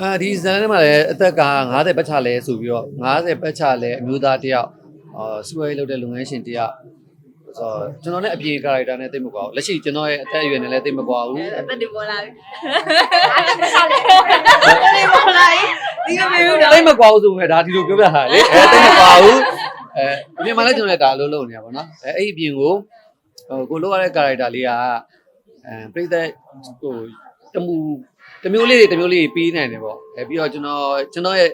အဲဒီဇန်ထဲမှာလည်းအသက်က90ပတ်ချလဲဆိုပြီးတော့90ပတ်ချလဲအမျိုးသားတစ်ယောက်အာစူရဲလုပ်တဲ့လုပ်ငန်းရှင်တစ်ယောက်ဆိုတော့ကျွန်တော်လည်းအပြင်ကာရိုက်တာနဲ့တိတ်မကွာဘူးလက်ရှိကျွန်တော်ရဲ့အသက်အရွယ်နဲ့လည်းတိတ်မကွာဘူးအသက်တွေပေါ်လာပြီအဲ့ဒါပေါ်လာပြီဒီမမေဘူးတော့တိတ်မကွာဘူးဆိုပေမဲ့ဒါဒီလိုပြောပြတာလေအဲတိတ်မကွာဘူးအဲအပြင်မှာလည်းကျွန်တော်လည်းဒါအလုပ်လုပ်နေတာပေါ့နော်အဲအဲ့ဒီအပြင်ကိုဟိုကိုလုပ်ရတဲ့ကာရိုက်တာလေးကအဲပြိသက်ဟိုတမူ တမျိုးလေးတွေတမျိုးလေးပြီးနိုင်တယ်ပေါ့အဲပြီးတော့ကျွန်တော်ကျွန်တော်ရဲ့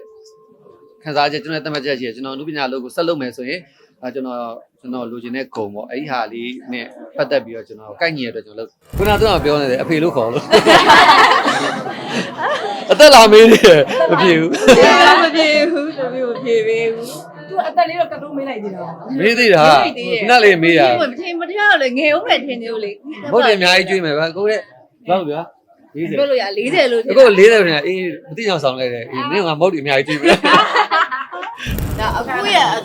ခံစားချက်ကျွန်တော်သတ်မှတ်ချက်ရှိတယ်ကျွန်တော်လူပညာလုပ်ကိုဆက်လုပ်မယ်ဆိုရင်အဲကျွန်တော်ကျွန်တော်လိုချင်တဲ့ဂုံပေါ့အဲ့ဒီဟာလေးနဲ့ပတ်သက်ပြီးတော့ကျွန်တော်ကိုက်ညီရတဲ့ကျွန်တော်လုပ်ခုနကတော့ပြောနေတယ်အဖေလို့ခေါ်လို့အသက်လာမေးတယ်မပြေဘူးမပြေဘူးတမျိုးမပြေဘူးသူအသက်လေးတော့ကတ်လို့မေးလိုက်သေးတာမေးသေးတာခုနလေးမေးတာမထင်မထင်တော့လေငယ်ဦးပဲထင်သေးလို့လေဟုတ်တယ်အများကြီးကြွေးမယ်ဗျာကိုယ့်ရဲ့ဘာလို့ဗျာ 40ပြောလို့ရ40လို့အခု40ပြန်အေးမသိအောင်ဆောင်လိုက်တယ်အေးမင်းကငါမဟုတ်ဒီအများကြီးကြည့်ပြီ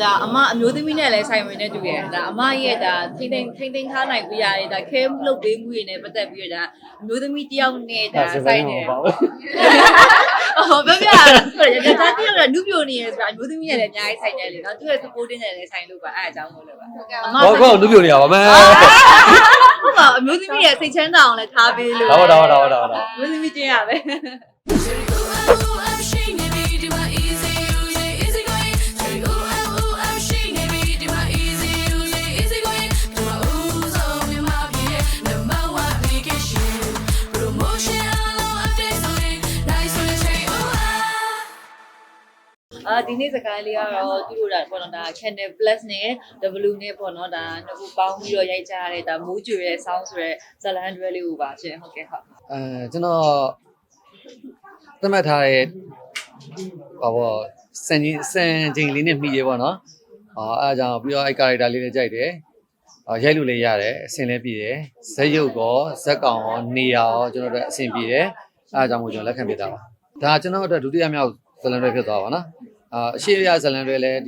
ဒါအမအမျိုးသမီးနဲ့လည်းဆိုင်ဝင်နေတူရဲ့ဒါအမရဲ့ဒါထိမ့်သိမ့်ထိမ့်သိမ့်ထားနိုင်ပြရတယ်ဒါခဲမှုလုပ်ပေးမှုတွေနဲ့ပတ်သက်ပြီးတော့ဒါအမျိုးသမီးတယောက်နဲ့ဒါဆိုင်နေတယ်ပါဘူးအော်ပြောပြရတယ်ဒါတယောက်ကနုပြိုနေရဆိုတာအမျိုးသမီးနဲ့လည်းအများကြီးဆိုင်တယ်လေနော်သူရဲ့ supporting နဲ့လည်းဆိုင်လို့ပါအဲ့အကြောင်းမို့လို့ပါအမဘောကောလူပြိုနေရပါမယ်ဟုတ်ပါအမျိုးသမီးရဲ့စိတ်ချမ်းသာအောင်လည်းထားပေးလို့ဒါပါဒါပါဒါပါဒါပါအမျိုးသမီးချင်းရပဲ အာဒီနေ့စကားလေးကတော့သူတို့ဒါပေါ့နော်ဒါ Channel Plus နဲ့ W နဲ့ပေါ့နော်ဒါနှစ်ခုပေါင်းပြီးတော့ရိုက်ကြရတဲ့ဒါမိုးကျွေရဲ့ sound ဆိုရဲဇလန်တွဲလေးကိုပါရှင်ဟုတ်ကဲ့ဟုတ်အဲကျွန်တော်သတ်မှတ်ထားတဲ့ဟောဘောစံချင်းစံချိန်လေးနဲ့မှီရပေါ့နော်အာအဲအကြောင်းပြီးတော့အဲကာရိုက်တာလေးလည်းကြိုက်တယ်အာရိုက်လို့လည်းရတယ်အဆင်လည်းပြည့်တယ်ဇက်ရုပ်ကောဇက်ကောင်ရောနေရာရောကျွန်တော်တို့အဆင်ပြေတယ်အဲအကြောင်းကိုကျွန်တော်လက်ခံပြတာပါဒါကျွန်တော်အတွက်ဒုတိယမြောက်ဇလန်တွေဖြစ်သွားပါနော် အာအရှိရဇလန်တွေလည်း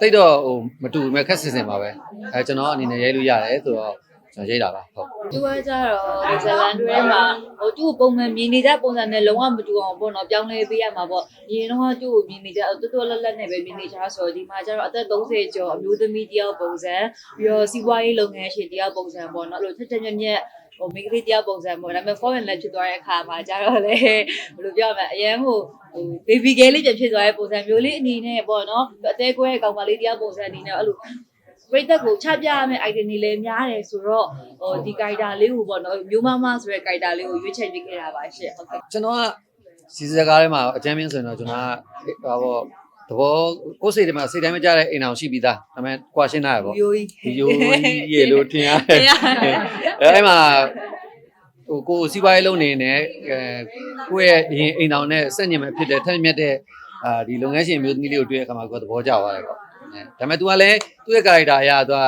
တိတ်တော့ဟိုမတူဘူးမဲ့ခက်စင်စင်ပါပဲအဲကျွန်တော်အနေနဲ့ရိုက်လို့ရတယ်ဆိုတော့ကျွန်တော်ရိုက်တာပါဟုတ်သူကကြတော့ဇလန်တွဲမှာဟိုသူ့ကိုပုံမှန်မြင်နေကြပုံစံနဲ့လုံးဝမတူအောင်ပေါ့နော်ပြောင်းလဲပေးရမှာပေါ့အရင်တော့သူ့ကိုမြင်နေကြတော်တော်လက်လက်နဲ့ပဲမြင်နေကြဆိုတော့ဒီမှာကျတော့အသက်30ကျော်အမျိုးသမီးတယောက်ပုံစံပြီးတော့စီးပွားရေးလုပ်ငန်းရှင်တယောက်ပုံစံပေါ့နော်အဲ့လိုထက်ထက်ညက်ညက် ဟိုမိန်းကလေးတယောက်ပုံစံပေါ့ဒါပေမဲ့ foreign လက်ဖြစ်သွားတဲ့အခါမှာကျတော့လေဘယ်လိုပြောရမလဲအရင်ဟိုဟို baby girl လေးပြန်ဖြစ်သွားတဲ့ပုံစံမျိုးလေးအနေနဲ့ပေါ့နော်အသေးကွဲတဲ့ကောင်မလေးတယောက်ပုံစံအနေနဲ့အဲ့လိုပရိသတ်ကိုချပြရမယ့် item တွေလည်းများတယ်ဆိုတော့ဟိုဒီ character လေးကိုပေါ့နော်မျိုးမမဆိုတဲ့ character လေးကိုရွေးချယ်ပေးခဲ့တာပါရှင့်ဟုတ်ကဲ့ကျွန်တော်ကစီစကားထဲမှာအကြမ်းပြင်းဆိုရင်တော့ကျွန်တော်ကဟောဘောသဘောကိုယ်စိတ်ထဲမှာစိတ်တိုင်းမကြတဲ့အိမ်အောင်ရှိပြီးသားဒါပေမဲ့ကွာရှင်းတာရပေါ့ယိုကြီးဒီယိုကြီးရေလို့ထင်ရတယ် အဲအဲ့မှာဟိုကိုယ်စီးပွားရေးလုပ်နေနေအဲကိုယ့်ရဲ့အရင်အိမ်အောင်နဲ့ဆက်ညင်မဲ့ဖြစ်တဲ့ထက်မြက်တဲ့အာဒီလုပ်ငန်းရှင်မျိုးသမီးလေးကိုတွေ့တဲ့အခါမှာကိုယ်သဘောကျသွားတယ်ပေါ့အဲဒါပေမဲ့ तू ကလည်းသူ့ရဲ့ character အရာ तू က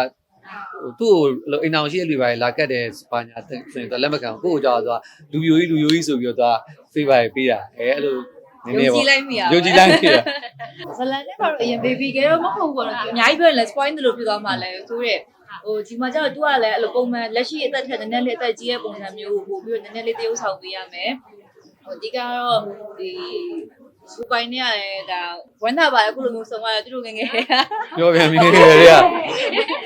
ဟိုသူ့ကိုအိမ်အောင်ရှိတဲ့လူပါလာကတ်တယ်ပါညာဆိုရင် तू လက်မခံဘူးကိုယ့်ကိုကြောက်သွားလူယိုကြီးလူယိုကြီးဆိုပြီးတော့ तू favor ပေးတာအဲအဲ့လိုနည်းနည်းပေါ့ ယုံကြည်လိုက်မိရ ယုံကြည်လိုက်မိတာ ဇလန်နဲ့ကတော့အရင် baby girl တော့မဟုတ်ဘူးပေါ့နော်အများကြီးပြောရင်လည်း spoil တယ်လို့ပြောသွားမှလည်းဆိုတဲ့ ဟိုဒီမှာကျတော့ तू ကလည်းအဲ့လိုပုံမှန်လက်ရှိအသက်ထက်နည်းနည်းလေးအသက်ကြီးရဲ့ပုံစံမျိုးကိုပို့ပြီးတော့နည်းနည်းလေးတရုပ်ဆောင်ပေးရမယ်ဟိုဒီကတော့ဒီ စူပိုင်နေရတယ်ဒါဝမ်းသာပါလေအခုလိုမျိုးဆုံးသွားတယ်သူတို့ငယ်ငယ်ပြောပြန်ပြီလေတွေက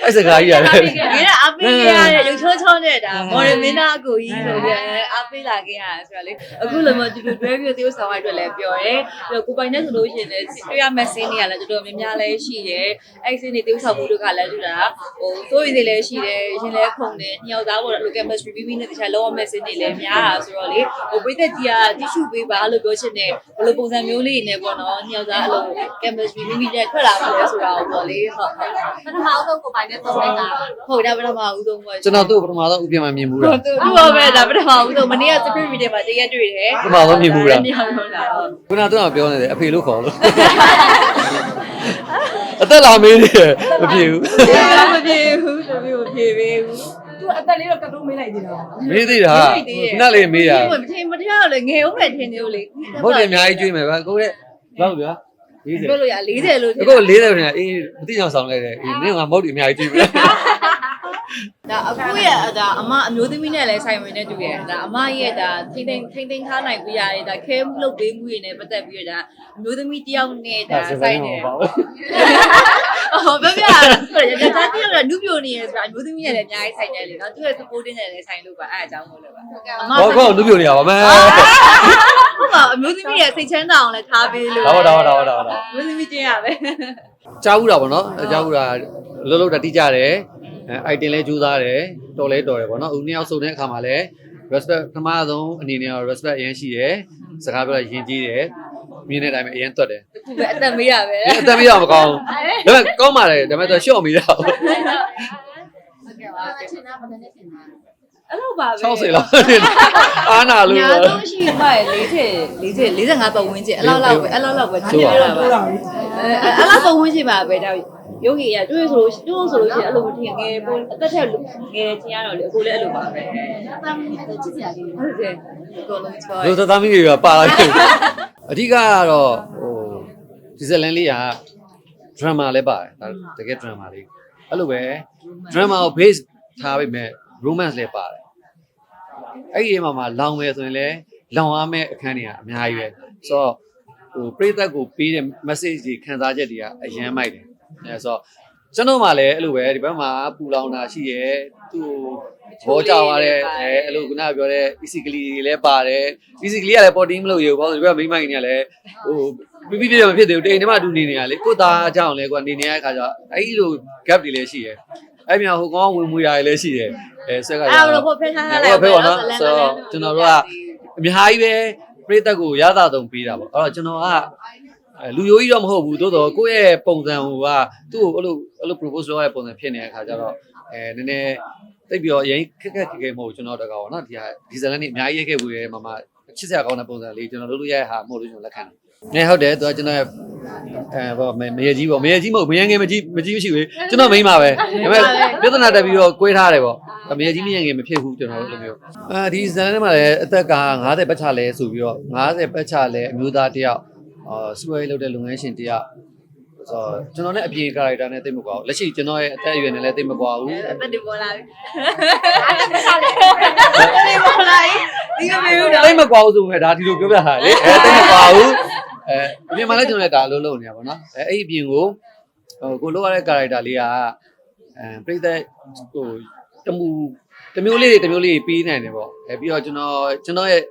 အဲ့စကားကြီးရတယ်ဒီကအပေးရတဲ့ရုပ်ချောချောနဲ့ဒါမော်ရမင်းသားအကိုကြီးဆိုပြီးအပေးလာခဲ့ရတယ်ဆိုတော့လေအခုလိုမျိုးတူတူတွဲပြီးသေုပ်ဆောင်ရအတွက်လည်းပြောရဲပြီးတော့ကိုပိုင်နဲ့ဆိုလို့ရှိရင်လည်းတွေ့ရမယ့်စင်းတွေကလည်းတော်တော်များများလည်းရှိတယ်အဲ့စင်းတွေသေုပ်ဆောင်မှုတွေကလည်းတူတာဟိုစိုးရိမ်တွေလည်းရှိတယ်ရင်လည်းခုန်တယ်ညောက်သားပေါ်လို chemistry ပြီးပြီးနဲ့တခြားလောရမယ့်စင်းတွေလည်းများတာဆိုတော့လေဟိုပိသက်ကြီးကတိရှုပေးပါလို့ပြောချင်တယ်ဘယ်လိုပုံစံမျိုးလေးနဲ့ပေါ့နော်ညောက်သားအဲ့လို chemistry ပြီးပြီးနဲ့ထွက်လာမှာလဲဆိုတာကိုပေါ့လေဟုတ်ဟုတ်ပထမအဆုံးကိုပိုင်နဲ့သုံးလိုက်တာဟုတ်ဒါပထမဦးဆုံးပေါ့ကျွန်တော်သူ့ပထမဆုံးဥပမာမြင်မှုတာဟုတ်သူတို့ပဲဒါပထမဦးဆုံးမနေ့က script reading မှာတရက်တွေ့တယ်ပထမဆုံးမြင်မှုတာမြင်မှုတာဟုတ်ခုနကတော့ပြောနေတယ်အဖေလို့ခေါ်လို့အသက်လာမေးတယ်မဖြစ်ဘူးမပြေဘူးတမီးမပြေပေးဘူး သူအသက်လေးတော့ကတ်တော့မေးလိုက်သေးတာမေးသေးတာခဏလေးမေးရမထင်မတရားလေငယ်ဦးပဲထင်နေလို့လေဟုတ်တယ်အများကြီးကျွေးမယ်ဗျကိုတဲ့လောက်ဗျာ40ပြောလို့ရ40လို့ထင်အခု40ခဏအေးမသိအောင်ဆောင်လိုက်တယ်အေးနင်ကမဟုတ်ဒီအများကြီးကျွေးမယ် ဒါအခုရဲ့ဒါအမအမျိုးသမီးနဲ့လည်းဆိုင်ဝင်နေတူရဲ့ဒါအမရဲ့ဒါထိမ့်သိမ့်ထိမ့်သိမ့်ထားနိုင်ပြရတယ်ဒါခဲမှုလုပ်ပေးမှုတွေနဲ့ပတ်သက်ပြီးတော့ဒါအမျိုးသမီးတယောက်နဲ့ဒါဆိုင်နေဟောပြပြဒါဒါတယောက်ကနုပြိုနေရဆိုတာအမျိုးသမီးနဲ့လည်းအများကြီးဆိုင်တယ်လေနော်သူရဲ့ supporting နဲ့လည်းဆိုင်လို့ပါအဲ့အကြောင်းမို့လို့ပါအမဘောကောလူပြိုနေရပါမယ်ဟုတ်ပါအမျိုးသမီးရဲ့စိတ်ချမ်းသာအောင်လည်းထားပေးလို့ဒါပါဒါပါဒါပါဒါပါအမျိုးသမီးချင်းရပဲကြားဘူးတာပေါ့နော်ကြားဘူးတာလုံးလုံးတာတိကြတယ် အဲ item လဲကြိုးစားတယ်တော်လဲတော်တယ်ပေါ့နော်အခုနှစ်ယောက်စုံတဲ့အခါမှာလဲ respect ပထမဆုံးအနေနဲ့တော့ respect အရင်ရှိတယ်စကားပြောရရင်ကြီးတယ်မြင်တဲ့အတိုင်းပဲအရင်တွတ်တယ်အခုပဲအသက်မေးရပဲအသက်မရမကောင်းဘူးဒါပေမဲ့ကောင်းပါတယ်ဒါပေမဲ့သူရှော့မိတာဟုတ်ကဲ့ပါချင်တာမနဲ့ချင်တာအဲ့လိုပါပဲ60လောက်အာနာလို့ညာတော့ရှိမှ40 40 45ပတ်ဝန်းကျင်အဲ့လောက်လောက်ပဲအဲ့လောက်လောက်ပဲကြည့်ရတာပါအဲအဲ့လောက်ပတ်ဝန်းကျင်ပါပဲဒါ ယောဂီရတွေ့ဆိုလို့တွေ့ဆိုလို့ရှိရင်အဲ့လိုမထင်ငယ်ပိုအသက်ထက်ငယ်ချင်းရတော့လေအခုလည်းအဲ့လိုပါပဲတာမီးချစ်စရာလေးဟုတ်တယ်အကုန်လုံးချောလူသားသမီးတွေကပါလာတယ်အဓိကကတော့ဟိုဒီဇလန်လေးက drama လည်းပါတယ်ဒါတကယ် drama လေးအဲ့လိုပဲ drama ကို base ထားပြီးမဲ့ romance လည်းပါတယ်အဲ့ဒီမှာမှာလောင်မယ်ဆိုရင်လည်းလောင်ရမယ့်အခန်းတွေကအများကြီးပဲဆိုတော့ဟိုပရိသတ်ကိုပေးတဲ့ message တွေခံစားချက်တွေကအရန်မိုက်တယ် အဲဆိုတော့ကျွန်တော်မှလည်းအဲ့လိုပဲဒီဘက်မှာပူလောင်တာရှိရဲသူ့ဘောကြသွားတဲ့အဲအဲ့လိုခုနကပြောတဲ့ physically တွေလည်းပါတယ် physically ကလည်း protein မလို့ရဘူးပေါ့ဒီဘက်မိမိုင်းနေကလည်းဟိုပြပြပြမဖြစ်သေးဘူးတိမ်ထဲမှာတူနေနေရလေကိုသားအကြောင်းလဲကွာနေနေရတဲ့ခါကျတော့အဲ့ဒီလို gap တွေလည်းရှိရဲအဲ့မြောင်ဟိုကောင်ဝင်မွေရတယ်လည်းရှိတယ်အဲဆက်ကအဲ့လိုဖို့ဖက်ထားထားလိုက်ဖေးပါနော်ဆိုတော့ကျွန်တော်တို့ကအများကြီးပဲပြိသက်ကိုရသာတုံပေးတာပေါ့အဲ့တော့ကျွန်တော်ကအဲ လူယိုကြီးတော့မဟုတ်ဘူးသို့တော့ကိုယ့်ရဲ့ပုံစံဟိုကသူ့ကိုအဲ့လိုအဲ့လို propose လုပ်ရတဲ့ပုံစံဖြစ်နေတဲ့အခါကျတော့အဲနည်းနည်းတိတ်ပြီးတော့အရင်ခက်ခက်ခက်ခဲမဟုတ်ကျွန်တော်တကောပေါ့နော်ဒီဟာဒီဇလန်นี่အများကြီးရိုက်ခဲ့ဘူးရဲ့မမချစ်စရာကောင်းတဲ့ပုံစံလေးကျွန်တော်လုပ်လို့ရတဲ့ဟာမဟုတ်လို့ကျွန်တော်လက်ခံတယ်။နေဟုတ်တယ်သူကကျွန်တော်ရဲ့အဲဘောမမရကြီးပေါ့မရကြီးမဟုတ်မရငယ်မကြီးမကြီးမရှိဘူးကျွန်တော်မိန်းပါပဲဒါပေမဲ့ပြဿနာတက်ပြီးတော့꿰ထားတယ်ပေါ့မရကြီးမရငယ်မဖြစ်ဘူးကျွန်တော်တို့လိုမျိုးအဲဒီဇလန်ထဲမှာလည်းအသက်က90ပတ်ချလဲဆိုပြီးတော့90ပတ်ချလဲအမျိုးသားတယောက် အာစပွဲလုပ်တဲ့လုပ်ငန်းရှင်တယောက်ဆိုတော့ကျွန်တော်နဲ့အပြင် character နဲ့တိတ်မကွာဘူးလက်ရှိကျွန်တော်ရဲ့အသက်အရွယ်နဲ့လည်းတိတ်မကွာဘူးအသက်တွေပေါ်လာပြီအဲ့ဒီပေါ်လာပြီဒီမမေဘူးတော့တိတ်မကွာဘူးဆိုမဲ့ဒါဒီလိုပြောပြတာလေအဲတိတ်မကွာဘူးအဲအပြင်မှာလည်းကျွန်တော်လည်းဒါလုံးလုံးနေရပါတော့အဲအဲ့ဒီအပြင်ကိုဟိုကိုလိုရတဲ့ character လေးကအဲပြိသက်ဟိုတမူတမျိုးလေးတွေတမျိုးလေးတွေပြီးနိုင်တယ်ပေါ့အဲပြီးတော့ကျွန်တော်ကျွန်တော်ရဲ့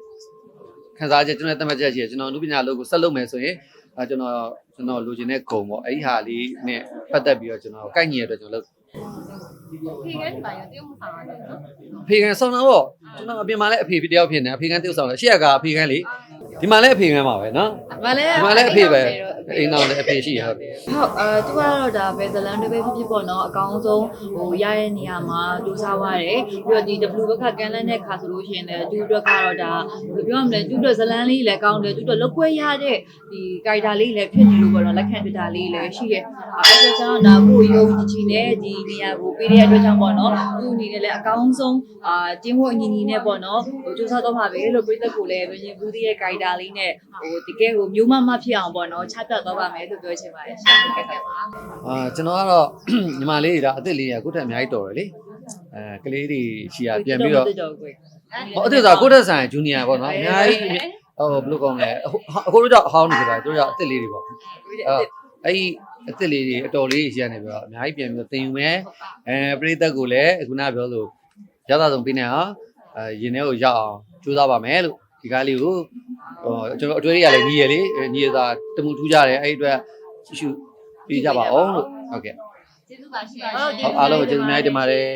ခံစားချက်ကျွန်တော်ရဲ့သတ်မှတ်ချက်ရှိတယ်ကျွန်တော်အမှုပညာလုပ်ကိုဆက်လုပ်မယ်ဆိုရင်အဲကျွန်တော်ကျွန်တော်လိုချင်တဲ့ဂုံပေါ့အဲ့ဒီဟာလေးနဲ့ပတ်သက်ပြီးတော့ကျွန်တော်ကိုက်ညီရတဲ့အတွက်ကျွန်တော်လုပ်ခေခဲဒီမှာရတယောက်မဆောင်ရတယ်နော်အဖေကန်ဆောင်တာပေါ့ကျွန်တော်အပြင်မှာလည်းအဖေတယောက်ဖြစ်နေအဖေကန်တယောက်ဆောင်တယ်ရှေ့ကအဖေကန်လေ ဒီမှာလည်းအဖေကန်ပါပဲနော်မလဲဒီမှာလည်းအဖေပဲအိမ်တော်လည်းအဖေရှိရဟုတ်တယ်ဟုတ်အဲသူကတော့ဒါပဲဇလန်တွေပဲဖြစ်ဖြစ်ပေါ့နော်အကောင်းဆုံးဟိုရတဲ့နေရာမှာဒူစားရတယ်ပြီးတော့ဒီ W ဘက်ကကန်လန်းတဲ့ခါဆိုလို့ရှိရင်လည်းသူတို့ကတော့ဒါဘယ်လိုပြောရမလဲသူတို့ဇလန်လေးလည်းကောင်းတယ်သူတို့လောက်ခွဲရတဲ့ဒီ character လေးလည်းဖြစ်နေလို့ပေါ့နော်လက်ခံပြတာလေးလည်းရှိရဲ့အဲဒါကြောင့်ဒါကိုယုံကြည်ကြည်နဲ့ဒီနေရာကိုပေးတဲ့အတွက်ကြောင့်ပေါ့နော်သူအနေနဲ့လည်းအကောင်းဆုံးအာတင်းဖို့အညီညီနဲ့ပေါ့နော်ဟိုစူးစမ်းတော့မှာပဲလို့ပြည့်သက်ကိုလည်းဘယ်ရင်ဘူးသေးရဲ့ character လေးနဲ့ဟိုတကယ်ဟိုမျိုးမမဖြစ်အောင်ပေါ့နော်ချပြတ်တော့ပါမယ်လို့ပြောချင်ပါတယ်ရှင်ဟုတ်ကဲ့ပါအာကျွန်တော်ကတော့ညီမလေးဒါအစ်စ်လေးကကိုယ့်ထက်အများကြီးတော်တယ်လေအဲကလေးတွေရှိရပြန်ပြီးတော့တော့ကိုဟောအစ်စ်ကကိုယ့်ထက်ဆိုင်ဂျူနီယာပေါ့နော်အများကြီးဟိုဘယ်လိုကောင်းလဲအခုတို့တော့အဟောင်းနေကြတာတို့ကအစ်စ်လေးတွေပေါ့အဲအဲ့ဒီအစ်စ်လေးတွေအတော်လေးရှိရနေပြီးတော့အများကြီးပြန်ပြီးတော့တင်ယူမယ်အဲပရိသတ်ကိုလည်းခုနပြောလို့ရသဆုံးပြနေအောင်အဲရင်ထဲကိုရောက်အောင်ကြိုးစားပါမယ်လို့ဒီကားလေးကို ဟိုကျွန်တော်အတွေ့အကြုံရလည်းညီရလေညီရသာတမှုထူးကြတယ်အဲ့ဒီအတွက်ကြည့်ရှုပေးကြပါအောင်လို့ဟုတ်ကဲ့ကျေးဇူးပါရှင်ဟုတ်ဟုတ်အားလုံးကိုကျေးဇူးအများကြီးတင်ပါတယ်